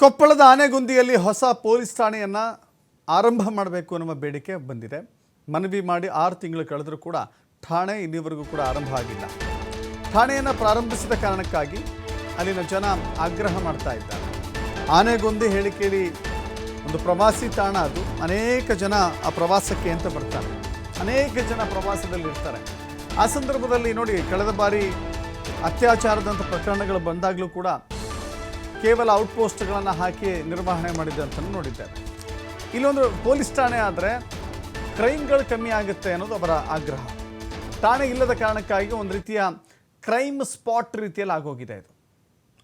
ಕೊಪ್ಪಳದ ಆನೆಗುಂದಿಯಲ್ಲಿ ಹೊಸ ಪೊಲೀಸ್ ಠಾಣೆಯನ್ನು ಆರಂಭ ಮಾಡಬೇಕು ಅನ್ನುವ ಬೇಡಿಕೆ ಬಂದಿದೆ. ಮನವಿ ಮಾಡಿ ಆರು ತಿಂಗಳು ಕಳೆದರೂ ಕೂಡ ಠಾಣೆ ಇನ್ನೀವರೆಗೂ ಕೂಡ ಆರಂಭ ಆಗಿಲ್ಲ. ಠಾಣೆಯನ್ನು ಪ್ರಾರಂಭಿಸಿದ ಕಾರಣಕ್ಕಾಗಿ ಅಲ್ಲಿನ ಜನ ಆಗ್ರಹ ಮಾಡ್ತಾ ಇದ್ದಾರೆ. ಆನೆಗೊಂದಿ ಹೇಳಿ ಕೇಳಿ ಒಂದು ಪ್ರವಾಸಿ ತಾಣ ಅದು. ಅನೇಕ ಜನ ಆ ಪ್ರವಾಸಕ್ಕೆ ಅಂತ ಬರ್ತಾರೆ. ಅನೇಕ ಜನ ಪ್ರವಾಸದಲ್ಲಿ ಇರ್ತಾರೆ. ಆ ಸಂದರ್ಭದಲ್ಲಿ ನೋಡಿ, ಕಳೆದ ಬಾರಿ ಅತ್ಯಾಚಾರದಂಥ ಪ್ರಕರಣಗಳು ಬಂದಾಗಲೂ ಕೂಡ ಕೇವಲ ಔಟ್ಪೋಸ್ಟ್ಗಳನ್ನು ಹಾಕಿ ನಿರ್ವಹಣೆ ಮಾಡಿದೆ ಅಂತ ನೋಡಿದ್ದೇವೆ. ಇಲ್ಲೊಂದು ಪೊಲೀಸ್ ಠಾಣೆ ಆದರೆ ಕ್ರೈಮ್ಗಳು ಕಮ್ಮಿ ಆಗುತ್ತೆ ಅನ್ನೋದು ಅವರ ಆಗ್ರಹ. ಠಾಣೆ ಇಲ್ಲದ ಕಾರಣಕ್ಕಾಗಿ ಒಂದು ರೀತಿಯ ಕ್ರೈಮ್ ಸ್ಪಾಟ್ ರೀತಿಯಲ್ಲಿ ಆಗೋಗಿದೆ ಇದು.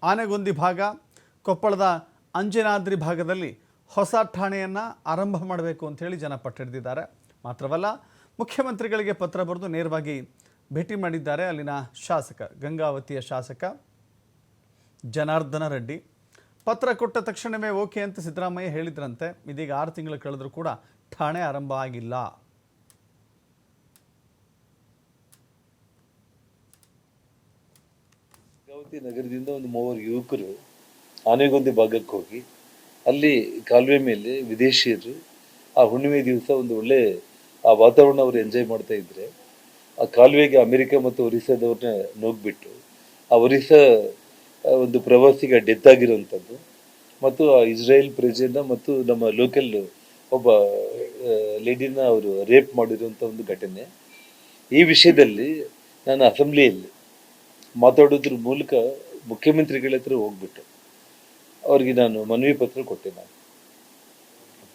ಆನೆಗೊಂದಿ ಭಾಗ, ಕೊಪ್ಪಳದ ಅಂಜನಾದ್ರಿ ಭಾಗದಲ್ಲಿ ಹೊಸ ಠಾಣೆಯನ್ನು ಆರಂಭ ಮಾಡಬೇಕು ಅಂತೇಳಿ ಜನ ಪಟ್ಟಿಡಿದಿದ್ದಾರೆ ಮಾತ್ರವಲ್ಲ, ಮುಖ್ಯಮಂತ್ರಿಗಳಿಗೆ ಪತ್ರ ಬರೆದು ನೇರವಾಗಿ ಭೇಟಿ ಮಾಡಿದ್ದಾರೆ ಅಲ್ಲಿನ ಶಾಸಕ, ಗಂಗಾವತಿಯ ಶಾಸಕ. ಜನಾರ್ದನ ರೆಡ್ಡಿ. ಪತ್ರ ಕೊಟ್ಟ ತಕ್ಷಣವೇ ಓಕೆ ಅಂತ ಸಿದ್ದರಾಮಯ್ಯ ಹೇಳಿದ್ರಂತೆ. ಇದೀಗ ಆರು ತಿಂಗಳು ಕಳೆದರೂ ಕೂಡ ಠಾಣೆ ಆರಂಭ ಆಗಿಲ್ಲ. ಗೌತಿ ನಗರದಿಂದ ಒಂದು ಮೂವರು ಯುವಕರು ಆನೆಗೊಂದಿ ಭಾಗಕ್ಕೆ ಹೋಗಿ, ಅಲ್ಲಿ ಕಾಲುವೆ ಮೇಲೆ ವಿದೇಶಿಯರು ಆ ಹುಣ್ಣಿಮೆ ದಿವಸ ಒಂದು ಒಳ್ಳೆ ಆ ವಾತಾವರಣ ಅವರು ಎಂಜಾಯ್ ಮಾಡ್ತಾ ಇದ್ರೆ, ಆ ಕಾಲುವೆಗೆ ಅಮೆರಿಕ ಮತ್ತು ಒರಿಸ್ಸಾದವ್ರನ್ನ ನೋಗ್ಬಿಟ್ಟು, ಆ ಒರಿಸ್ಸಾ ಒಂದು ಪ್ರವಾಸಿಗ ಡೆತ್ ಆಗಿರುವಂಥದ್ದು. ಮತ್ತು ಆ ಇಸ್ರೇಲ್ ಪ್ರಜೆನ ಮತ್ತು ನಮ್ಮ ಲೋಕಲ್ ಒಬ್ಬ ಲೇಡಿನ ಅವರು ರೇಪ್ ಮಾಡಿರುವಂಥ ಒಂದು ಘಟನೆ. ಈ ವಿಷಯದಲ್ಲಿ ನಾನು ಅಸೆಂಬ್ಲಿಯಲ್ಲಿ ಮಾತಾಡೋದ್ರ ಮೂಲಕ ಮುಖ್ಯಮಂತ್ರಿಗಳ ಹತ್ರ ಹೋಗ್ಬಿಟ್ಟು ಅವ್ರಿಗೆ ನಾನು ಮನವಿ ಪತ್ರ ಕೊಟ್ಟೆ ನಾನು.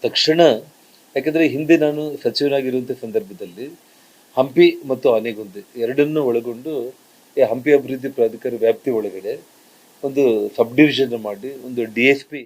ತಕ್ಷಣ, ಯಾಕೆಂದರೆ ಹಿಂದೆ ನಾನು ಸಚಿವನಾಗಿರುವಂಥ ಸಂದರ್ಭದಲ್ಲಿ ಹಂಪಿ ಮತ್ತು ಆನೆಗುಂದಿ ಎರಡನ್ನೂ ಒಳಗೊಂಡು, ಈ ಹಂಪಿ ಅಭಿವೃದ್ಧಿ ಪ್ರಾಧಿಕಾರ ವ್ಯಾಪ್ತಿ ಒಳಗಡೆ ಒಂದು ಸಬ್ ಡಿವಿಷನ್ ಮಾಡಿ ಒಂದು ಡಿ ಎಸ್ ಪಿ